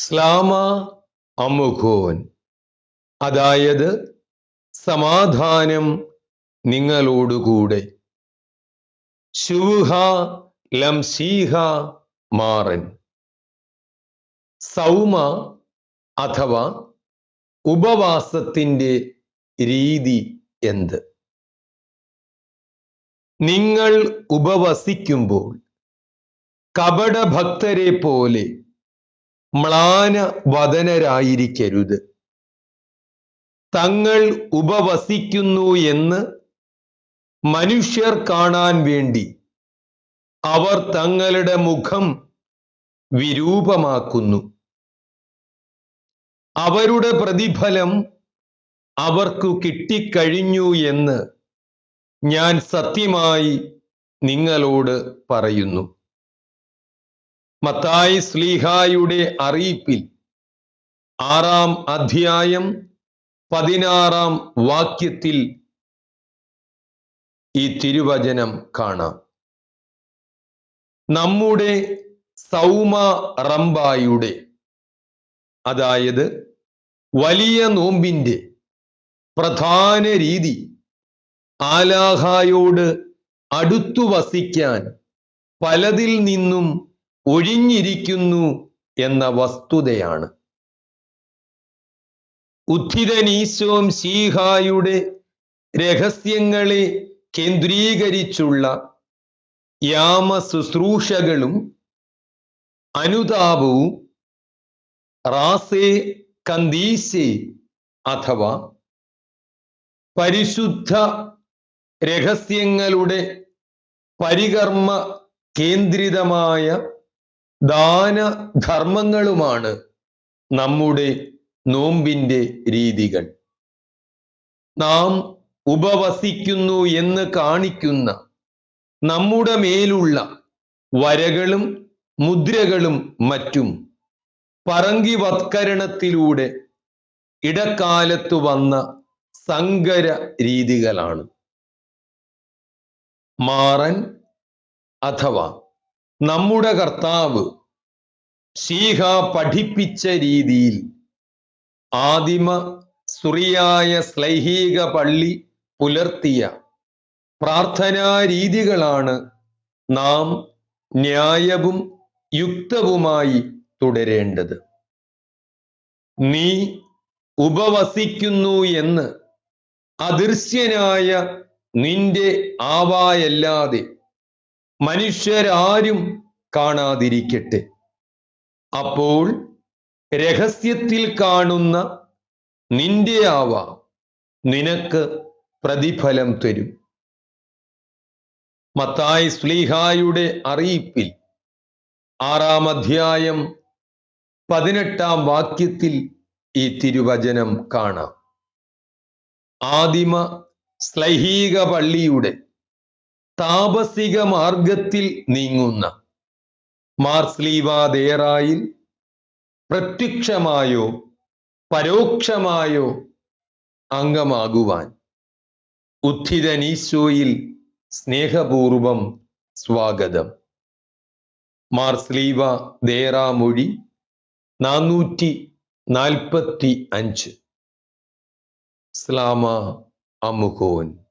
സ്ലാമ അമുഖോൻ. അതായത് സമാധാനം നിങ്ങളോടുകൂടെ. ശുഹ ലംസീഹ മാറൻ. സൗമ അഥവാ ഉപവാസത്തിന്റെ രീതി എന്ത്? നിങ്ങൾ ഉപവസിക്കുമ്പോൾ കപടഭക്തരെ പോലെ മ്ലാന വദനരായിരിക്കരുത്. തങ്ങൾ ഉപവസിക്കുന്നു എന്ന് മനുഷ്യർ കാണാൻ വേണ്ടി അവർ തങ്ങളുടെ മുഖം വിരൂപമാക്കുന്നു. അവരുടെ പ്രതിഫലം അവർക്കു കിട്ടിക്കഴിഞ്ഞു എന്ന് ഞാൻ സത്യമായി നിങ്ങളോട് പറയുന്നു. മത്തായി സ്ലീഹായുടെ അറിയിപ്പിൽ ആറാം അധ്യായം പതിനാറാം വാക്യത്തിൽ ഈ തിരുവചനം കാണാം. നമ്മുടെ സൗമ റംബായുടെ അതായത് വലിയ നോമ്പിന്റെ പ്രധാന രീതി ആലാഹായോട് അടുത്തു വസിക്കാൻ പലതിൽ നിന്നും ഒഴിഞ്ഞിരിക്കുന്നു എന്ന വസ്തുതയാണ്. ഉദ്ധിതനീശോം ശീഹായുടെ രഹസ്യങ്ങളെ കേന്ദ്രീകരിച്ചുള്ള യാമ ശുശ്രൂഷകളും അനുതാപവും റാസേ കന്ദീസെ അഥവാ പരിശുദ്ധ രഹസ്യങ്ങളുടെ പരികർമ്മ കേന്ദ്രിതമായ ദാനധർമ്മങ്ങളുമാണ് നമ്മുടെ നോമ്പിന്റെ രീതികൾ. നാം ഉപവസിക്കുന്നു എന്ന് കാണിക്കുന്ന നമ്മുടെ മേലുള്ള വരകളും മുദ്രകളും മറ്റും പറങ്കിവത്കരണത്തിലൂടെ ഇടക്കാലത്തു വന്ന സങ്കര രീതികളാണ്. മാറൻ അഥവാ നമ്മുടെ കർത്താവ് ശീഹ പഠിപ്പിച്ച രീതിയിൽ ആദിമ സുറിയായ സ്ലൈഹിക പള്ളി പുലർത്തിയ പ്രാർത്ഥനാ രീതികളാണ് നാം ന്യായവും യുക്തവുമായി തുടരേണ്ടത്. നീ ഉപവസിക്കുന്നു എന്ന് അദൃശ്യനായ നിന്റെ ആവായല്ലാതെ മനുഷ്യരാരും കാണാതിരിക്കട്ടെ. അപ്പോൾ രഹസ്യത്തിൽ കാണുന്ന നിന്റെ ആവ നിനക്ക് പ്രതിഫലം തരും. മത്തായി സ്ലീഹായുടെ അറിയിപ്പിൽ ആറാം അധ്യായം പതിനെട്ടാം വാക്യത്തിൽ ഈ തിരുവചനം കാണാം. ആദിമ സ്ലൈഹീക പള്ളിയുടെ താപസിക മാർഗത്തിൽ നീങ്ങുന്ന മാർസ്ലീവാദേറായിൽ പ്രത്യക്ഷമായോ പരോക്ഷമായോ അംഗമാകുവാൻ ഉദ്ധിതനീശോയിൽ സ്നേഹപൂർവം സ്വാഗതം. മാർസ്ലീവ ദേറാമൊഴി നാനൂറ്റി നാൽപ്പത്തി അഞ്ച് സ്ലാമ അമുഖോൻ.